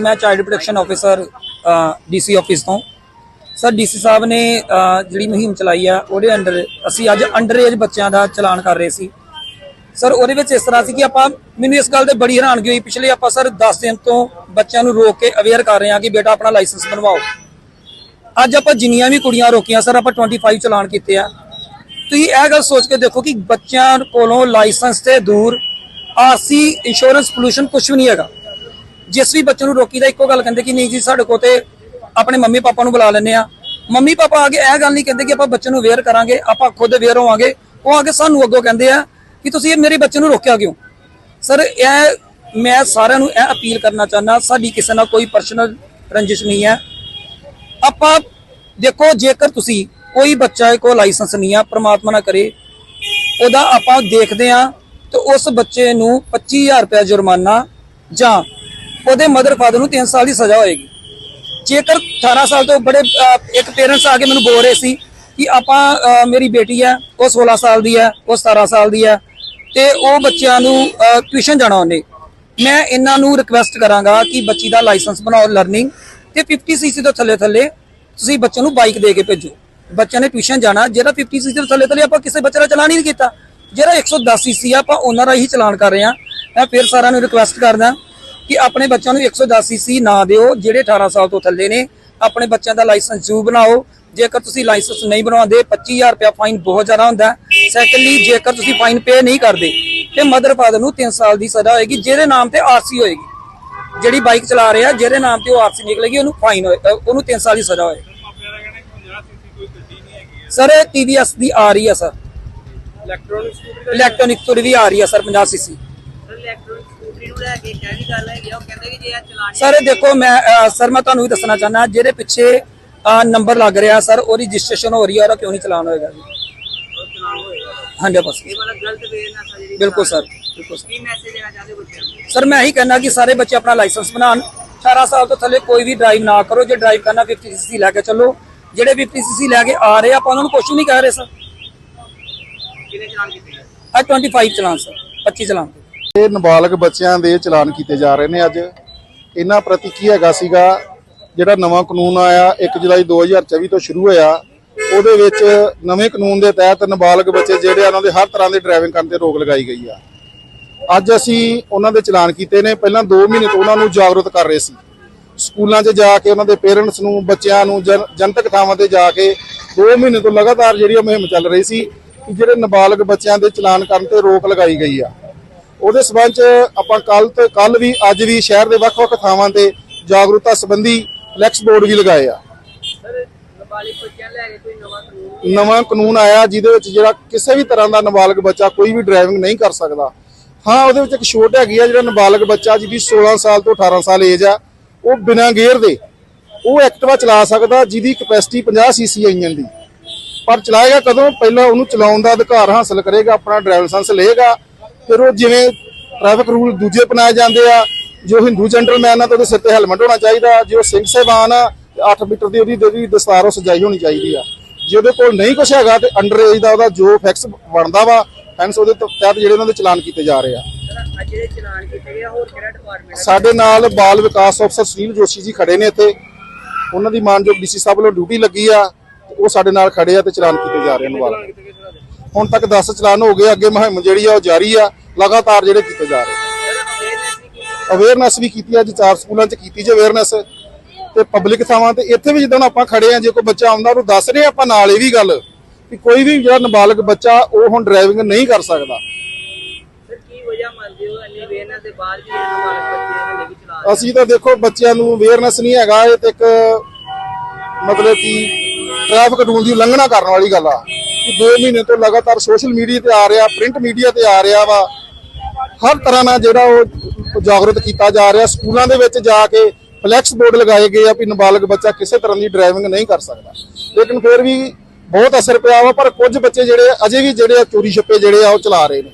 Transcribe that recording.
ਮੈਂ child protection officer DC office ਤੋਂ। Sir DC ਸਾਹਿਬ ਨੇ ਜਿਹੜੀ ਮੁਹਿੰਮ ਚਲਾਈ ਆ, ਉਹਦੇ ਅੰਡਰ ਅਸੀਂ ਅੱਜ ਅੰਡਰ ਏਜ ਬੱਚਿਆਂ ਦਾ ਚਲਾਨ ਕਰ ਰਹੇ ਸੀ। ਸਰ ਉਹਦੇ ਵਿੱਚ ਇਸ ਤਰ੍ਹਾਂ ਸੀ ਕਿ ਆਪਾਂ, ਮੈਨੂੰ ਇਸ ਗੱਲ ਤੇ ਬੜੀ ਹੈਰਾਨਗੀ ਹੋਈ। ਪਿਛਲੇ ਆਪਾਂ ਸਰ 10 ਦਿਨ ਤੋਂ ਬੱਚਿਆਂ ਨੂੰ ਰੋਕ ਕੇ ਅਵੇਅਰ ਕਰ ਰਹੇ ਹਾਂ ਕਿ ਬੇਟਾ ਆਪਣਾ ਲਾਇਸੈਂਸ ਬਣਵਾਓ। ਅੱਜ ਆਪਾਂ ਜਿੰਨੀਆਂ ਵੀ ਕੁੜੀਆਂ ਰੋਕੀਆਂ ਸਰ ਆਪਾਂ 25 ਚਲਾਨ ਕੀਤੇ ਆ। ਤੁਸੀਂ ਇਹ ਗੱਲ ਸੋਚ ਕੇ ਦੇਖੋ ਕਿ ਬੱਚਿਆਂ ਕੋਲੋਂ ਲਾਇਸੈਂਸ ਤੇ ਦੂਰ ਆਰਸੀ ਇੰਸ਼ੋਰੈਂਸ ਪੋਲੂਸ਼ਨ ਕੁਝ ਵੀ ਨਹੀਂ ਹੈਗਾ। ਜਿਸ ਵੀ ਬੱਚੇ ਨੂੰ ਰੋਕੀਦਾ ਇੱਕੋ ਗੱਲ ਕਹਿੰਦੇ ਕਿ ਨਹੀਂ ਜੀ, ਸਾਡੇ ਕੋਲ ਤੇ ਆਪਣੇ ਮੰਮੀ ਪਾਪਾ ਨੂੰ ਬੁਲਾ ਲੈਂਦੇ ਆ ਮੰਮੀ ਪਾਪਾ ਆਗੇ ਇਹ ਗੱਲ ਨਹੀਂ ਕਹਿੰਦੇ ਕਿ ਆਪਾਂ ਬੱਚੇ ਨੂੰ ਅਵੇਅਰ ਕਰਾਂਗੇ, ਆਪਾਂ ਖੁਦ ਅਵੇਅਰ ਹੋਵਾਂਗੇ। ਉਹ ਆਗੇ ਸਾਨੂੰ ਅੱਗੋਂ ਕਹਿੰਦੇ ਆ ਕਿ ਤੁਸੀਂ ਇਹ ਮੇਰੇ ਬੱਚੇ ਨੂੰ ਰੋਕਿਆ ਕਿਉਂ? ਸਰ, ਇਹ ਮੈਂ ਸਾਰਿਆਂ ਨੂੰ ਇਹ ਅਪੀਲ ਕਰਨਾ ਚਾਹੁੰਦਾ, ਸਾਡੀ ਕਿਸੇ ਨਾਲ ਕੋਈ ਪਰਸਨਲ ਰੰਜਿਸ਼ ਨਹੀਂ ਹੈ। ਆਪਾਂ ਦੇਖੋ, ਜੇਕਰ ਤੁਸੀਂ ਕੋਈ ਬੱਚਾ ਕੋ ਲਾਇਸੈਂਸ ਨਹੀਂ ਆ, ਪ੍ਰਮਾਤਮਾ ਨਾ ਕਰੇ, ਉਹਦਾ ਆਪਾਂ ਦੇਖਦੇ ਆ ਤੇ ਉਸ ਬੱਚੇ ਨੂੰ 25000 ਰੁਪਏ ਜੁਰਮਾਨਾ ਜਾਂ ਉਹਦੇ ਮਦਰ ਫਾਦਰ ਨੂੰ 3 ਸਾਲ ਦੀ ਸਜ਼ਾ ਹੋਏਗੀ। ਜੇਕਰ 18 ਸਾਲ ਤੋਂ ਬੜੇ ਇੱਕ ਪੇਰੈਂਟਸ ਆ ਕੇ ਮੈਨੂੰ ਬੋਲ ਰਹੇ ਸੀ ਕਿ ਆਪਾਂ ਮੇਰੀ ਬੇਟੀ ਹੈ, ਉਹ 16 ਸਾਲ ਦੀ ਹੈ, ਉਹ 17 ਸਾਲ ਦੀ ਹੈ, ਤੇ ਉਹ ਬੱਚਿਆਂ ਨੂੰ ਟਿਊਸ਼ਨ ਜਾਣਾ ਉਹਨੇ ਮੈਂ ਇਹਨਾਂ ਨੂੰ ਰਿਕਵੈਸਟ ਕਰਾਂਗਾ ਕਿ ਬੱਚੀ ਦਾ ਲਾਇਸੈਂਸ ਬਣਾਓ ਲਰਨਿੰਗ ਤੇ 50 ਸੀਸੀ ਤੋਂ ਥੱਲੇ ਥੱਲੇ ਤੁਸੀਂ ਬੱਚੇ ਨੂੰ ਬਾਈਕ ਦੇ ਕੇ ਭੇਜੋ। ਬੱਚਿਆਂ ਨੇ ਟਿਊਸ਼ਨ ਜਾਣਾ, ਜਿਹੜਾ 50 ਸੀਸੀ ਤੋਂ ਥੱਲੇ ਥੱਲੇ ਆਪਾਂ ਕਿਸੇ ਬੱਚੇ ਦਾ ਚਲਾਨ ਹੀ ਨਹੀਂ ਕੀਤਾ। ਜਿਹੜਾ 110 ਸੀਸੀ ਆ, ਆਪਾਂ ਉਹਨਾਂ ਦਾ ਹੀ ਚਲਾਨ ਕਰ ਰਹੇ ਆ ਮੈਂ ਫਿਰ ਸਾਰਿਆਂ ਨੂੰ ਰਿਕਵੈਸਟ ਕਰਦਾ ਕਿ ਆਪਣੇ ਬੱਚਿਆਂ ਨੂੰ 110 ਸੀਸੀ ਨਾ ਦਿਓ ਜਿਹੜੇ 18 ਸਾਲ ਤੋਂ ਥੱਲੇ ਨੇ ਆਪਣੇ ਬੱਚਿਆਂ ਦਾ ਲਾਇਸੈਂਸ ਜ਼ਰੂਰ ਬਣਾਓ। ਜੇਕਰ ਤੁਸੀਂ ਲਾਇਸੈਂਸ ਨਹੀਂ ਬਣਾਉਂਦੇ 25000 ਰੁਪਇਆ ਫਾਈਨ ਬਹੁਤ ਜ਼ਿਆਦਾ ਹੁੰਦਾ ਸੈਕੰਡਲੀ ਜੇਕਰ ਤੁਸੀਂ ਫਾਈਨ ਪੇ ਨਹੀਂ ਕਰਦੇ ਤੇ ਮਦਰ ਫਾਦਰ ਨੂੰ 3 ਸਾਲ ਦੀ ਸਜ਼ਾ ਹੋਏਗੀ ਜਿਹਦੇ ਨਾਮ ਤੇ ਆਰਸੀ ਹੋਏਗੀ। ਜਿਹੜੀ ਬਾਈਕ ਚਲਾ ਰਿਹਾ ਜਿਹਦੇ ਨਾਮ ਤੇ ਉਹ ਆਰਸੀ ਨਿਕਲੇਗੀ ਉਹਨੂੰ ਫਾਈਨ ਉਹਨੂੰ 3 ਸਾਲ ਦੀ ਸਜ਼ਾ ਹੋਏ ਸਰ ਇਹ TVS ਦੀ ਆ ਰਹੀ ਆ ਸਰ ਇਲੈਕਟ੍ਰੋਨਿਕ ਸਕੂਟਰ ਵੀ ਆ ਰਹੀ ਆ ਸਰ 50 ਸੀਸੀ। ਇਲੈਕਟ੍ਰੋਨਿਕ ਸਕੂਟਰੀ ਨੂੰ ਲੈ ਕੇ ਕਿਹੜੀ ਗੱਲ ਹੈਗੀ ਆ? ਉਹ ਕਹਿੰਦੇ ਕਿ ਜੇ ਇਹ ਚਲਾਨ ਸਰ ਇਹ ਦੇਖੋ ਮੈਂ ਅ, ਸਰ ਮੈਂ ਤੁਹਾਨੂੰ ਵੀ ਦੱਸਣਾ ਚਾਹੁੰਦਾ ਜਿਹਦੇ ਪਿੱਛੇ ਅ, ਨੰਬਰ ਲੱਗ ਰਿਹਾ ਸਰ ਉਹਦੀ ਰਜਿਸਟ੍ਰੇਸ਼ਨ ਹੋ ਰਹੀ ਹੈ ਉਹਦਾ ਕਿਉਂ ਨਹੀਂ ਚਲਾਨ ਹੋਏਗਾ? ਜੀ ਉਹ ਚਲਾਨ ਹੋਏਗਾ। 100% ਇਹ ਵਾਲਾ ਗਲਤ ਬਿਲਕੁਲ ਸਰ ਬਿਲਕੁਲ ਸਰ ਕੀ ਮੈਸੇਜ ਦੇਣਾ ਚਾਹਦੇ ਬੱਚਿਆਂ ਨੂੰ? ਸਰ ਮੈਂ ਇਹੀ ਕਹਿਣਾ ਕਿ ਸਾਰੇ ਬੱਚੇ ਆਪਣਾ ਲਾਇਸੈਂਸ ਬਣਾਉਣ। 18 ਸਾਲ ਤੋਂ ਥੱਲੇ ਕੋਈ ਵੀ ਡਰਾਈਵ ਨਾ ਕਰੋ ਜੇ ਡਰਾਈਵ ਕਰਨਾ 50 ਸੀਸੀ ਲੈ ਕੇ ਚੱਲੋ। ਜਿਹੜੇ 50 ਸੀਸੀ ਲੈ ਕੇ ਆ ਰਹੇ ਆ, ਆਪਾਂ ਉਹਨਾਂ ਨੂੰ ਕੁਛ ਨਹੀਂ ਕਹਿ ਰਹੇ ਸਰ ਕਿਹਨੇ ਚਲਾਨ ਕੀਤੇ? ਆ? ਅੱਜ 25 ਚਲਾਨ ਸਰ 25 ਚਲਾਨ। ਇਹ ਨਾਬਾਲਗ ਬੱਚਿਆਂ ਦੇ ਚਲਾਨ ਕੀਤੇ ਜਾ ਰਹੇ ਨੇ ਅੱਜ। ਇਹਨਾਂ ਪ੍ਰਤੀ ਕੀ ਹੈਗਾ ਸੀਗਾ? ਜਿਹੜਾ ਨਵਾਂ ਕਾਨੂੰਨ ਆਇਆ 1 ਜੁਲਾਈ 2024 ਤੋਂ ਸ਼ੁਰੂ ਹੋਇਆ, ਉਹਦੇ ਵਿੱਚ ਨਵੇਂ ਕਾਨੂੰਨ ਦੇ ਤਹਿਤ ਨਾਬਾਲਗ ਬੱਚੇ ਜਿਹੜੇ ਉਹਨਾਂ ਦੇ ਹਰ ਤਰ੍ਹਾਂ ਦੇ ਡਰਾਈਵਿੰਗ ਕਰਨ ਤੇ ਰੋਕ ਲਗਾਈ ਗਈ ਆ। ਅੱਜ ਅਸੀਂ ਉਹਨਾਂ ਦੇ ਚਲਾਨ ਕੀਤੇ ਨੇ। ਪਹਿਲਾਂ 2 ਮਹੀਨੇ ਤੋਂ ਉਹਨਾਂ ਨੂੰ ਜਾਗਰੂਕ ਕਰ ਰਹੇ ਸੀ। ਸਕੂਲਾਂ 'ਚ ਜਾ ਕੇ, ਉਹਨਾਂ ਦੇ ਪੇਰੈਂਟਸ ਨੂੰ, ਬੱਚਿਆਂ ਨੂੰ, ਜਨ- ਜਨਤਕ ਥਾਵਾਂ ਤੇ ਜਾ ਕੇ 2 ਮਹੀਨੇ ਤੋਂ ਲਗਾਤਾਰ ਜਿਹੜੀ ਇਹ ਮੁਹਿੰਮ ਚੱਲ ਰਹੀ ਸੀ ਕਿ ਜਿਹੜੇ ਨਾਬਾਲਗ ਬੱਚਿਆਂ ਦੇ ਚਲਾਨ ਕਰਨ ਤੇ ਰੋਕ ਲਗਾਈ ਗਈ ਆ। ਉਹਦੇ ਸਬੰਧ 'ਚ ਆਪਾਂ ਕੱਲ ਤੇ ਕੱਲ ਵੀ, ਅੱਜ ਵੀ ਸ਼ਹਿਰ ਦੇ ਵੱਖ-ਵੱਖ ਥਾਵਾਂ ਤੇ ਜਾਗਰੂਕਤਾ ਸੰਬੰਧੀ ਫਲੈਕਸ ਬੋਰਡ ਵੀ ਲਗਾਏ ਆ। ਨਵਾਂ ਕਾਨੂੰਨ ਨਵਾਂ ਕਾਨੂੰਨ ਆਇਆ ਜਿਹਦੇ ਵਿੱਚ ਜਿਹੜਾ ਕਿਸੇ ਵੀ ਤਰ੍ਹਾਂ ਦਾ ਨਾਬਾਲਗ ਬੱਚਾ ਕੋਈ ਵੀ ਡਰਾਈਵਿੰਗ ਨਹੀਂ ਕਰ ਸਕਦਾ। ਹਾਂ, ਉਹਦੇ ਵਿੱਚ ਇੱਕ ਛੋਟ ਹੈਗੀ ਆ, ਜਿਹੜਾ ਨਾਬਾਲਗ ਬੱਚਾ ਜਿਹਦੀ 16 ਸਾਲ ਤੋਂ 18 ਸਾਲ ਏਜ ਆ, ਉਹ ਬਿਨਾਂ ਗੇਅਰ ਦੇ ਉਹ ਐਕਟਿਵਾ ਚਲਾ ਸਕਦਾ ਜਿਹਦੀ ਕਪੈਸਿਟੀ 50 ਸੀਸੀ ਇੰਜਨ ਦੀ। ਪਰ ਚਲਾਏਗਾ ਕਦੋਂ? ਪਹਿਲਾਂ ਉਹਨੂੰ ਚਲਾਉਣ ਦਾ ਅਧਿਕਾਰ ਹਾਸਲ ਕਰੇਗਾ, ਆਪਣਾ ਡਰਾਈਵਰ ਲਾਇਸੈਂਸ ਲਏਗਾ ਫਿਰ ਉਹ ਜਿਵੇਂ ਟ੍ਰੈਫਿਕ ਰੂਲ ਦੂਜੇ ਅਪਣਾਏ ਜਾਂਦੇ ਆ ਜੋ ਹਿੰਦੂ ਜੈਂਟਲਮੈਨ ਆ ਤਾਂ ਉਹਦੇ ਸਿਰ ਤੇ ਹੈਲਮਟ ਹੋਣਾ ਚਾਹੀਦਾ ਜੇ ਉਹ ਸਿੰਘ ਸਹਿਬਾਨ ਆ 8 ਮੀਟਰ ਦੀ ਉਹਦੀ ਜਿਹੜੀ ਦਸਤਾਰ ਉਹ ਸਜਾਈ ਹੋਣੀ ਚਾਹੀਦੀ ਆ। ਜੇ ਉਹਦੇ ਕੋਲ ਨਹੀਂ ਕੁਝ ਹੈਗਾ ਤੇ ਅੰਡਰ ਏਜ ਦਾ ਉਹਦਾ ਜੋ ਫੈਕਸ ਬਣਦਾ ਵਾ ਫੈਂਸ ਉਹਦੇ ਤਹਿਤ ਜਿਹੜੇ ਉਹਨਾਂ ਦੇ ਚਲਾਨ ਕੀਤੇ ਜਾ ਰਹੇ ਆ। ਸਾਡੇ ਨਾਲ ਬਾਲ ਵਿਕਾਸ ਅਫਸਰ ਸੁਨੀਲ ਜੋਸ਼ੀ ਜੀ ਖੜੇ ਨੇ ਇੱਥੇ। ਉਹਨਾਂ ਦੀ ਮਾਨਯੋਗ ਡੀਸੀ ਸਾਹਿਬ ਵੱਲੋਂ ਡਿਊਟੀ ਲੱਗੀ ਆ ਉਹ ਸਾਡੇ ਨਾਲ ਖੜੇ ਆ ਤੇ ਚਲਾਨ ਕੀਤੇ ਜਾ ਰਹੇ ਨੇ ਵਾਲ ਹੁਣ ਤੱਕ 10 ਚਲਾਨ ਹੋ ਗਏ ਅੱਗੇ ਮੁਹਿੰਮ ਜਿਹੜੀ ਆ ਉਹ ਜਾਰੀ ਆ। ਲਗਾਤਾਰ ਜਿਹੜੇ ਕੀਤੇ ਜਾ ਰਹੇ ਅਵੇਅਰਨੈਸ ਵੀ ਕੀਤੀ ਅੱਜ ਚਾਰ ਸਕੂਲਾਂ 'ਚ ਕੀਤੀ ਜੇ ਅਵੇਅਰਨੈਸ ਤੇ ਪਬਲਿਕ ਥਾਵਾਂ ਤੇ ਇੱਥੇ ਵੀ ਜਿੱਦਾਂ ਆਪਾਂ ਖੜੇ ਆ ਜੇ ਕੋਈ ਬੱਚਾ ਆਉਂਦਾ ਉਹਨੂੰ ਦੱਸ ਰਹੇ ਆਪਾਂ ਨਾਲ ਇਹ ਵੀ ਗੱਲ ਕਿ ਕੋਈ ਵੀ ਜਿਹੜਾ ਨਾਬਾਲਗ ਬੱਚਾ ਉਹ ਹੁਣ ਡਰਾਈਵਿੰਗ ਨਹੀਂ ਕਰ ਸਕਦਾ। ਅਸੀਂ ਤਾਂ ਦੇਖੋ ਬੱਚਿਆਂ ਨੂੰ ਅਵੇਅਰਨੈਸ ਨਹੀਂ ਹੈਗਾ ਇਹ ਤੇ ਇੱਕ ਮਤਲਬ ਕਿ ਟ੍ਰੈਫਿਕ ਰੂਲ ਦੀ ਉਲੰਘਣਾ ਕਰਨ ਵਾਲੀ ਗੱਲ ਆ। ਕਿ 2 ਮਹੀਨੇ ਤੋਂ ਲਗਾਤਾਰ ਸੋਸ਼ਲ ਮੀਡੀਆ ਤੇ ਆ ਰਿਹਾ ਪ੍ਰਿੰਟ ਮੀਡੀਆ ਤੇ ਆ ਰਿਹਾ ਵਾ। ਹਰ ਤਰ੍ਹਾਂ ਨਾਲ ਜਿਹੜਾ ਉਹ ਜਾਗਰੂਕ ਕੀਤਾ ਜਾ ਰਿਹਾ, ਸਕੂਲਾਂ ਦੇ ਵਿੱਚ ਜਾ ਕੇ ਫਲੈਕਸ ਬੋਰਡ ਲਗਾਏ ਗਏ ਆ ਵੀ ਨਾਬਾਲਗ ਬੱਚਾ ਕਿਸੇ ਤਰ੍ਹਾਂ ਦੀ ਡਰਾਈਵਿੰਗ ਨਹੀਂ ਕਰ ਸਕਦਾ। ਲੇਕਿਨ ਫਿਰ ਵੀ ਬਹੁਤ ਅਸਰ ਪਿਆ ਵਾ, ਪਰ ਕੁਝ ਬੱਚੇ ਜਿਹੜੇ ਅਜੇ ਵੀ ਜਿਹੜੇ ਆ ਚੋਰੀ ਛੱਪੇ ਜਿਹੜੇ ਆ, ਉਹ ਚਲਾ ਰਹੇ ਨੇ।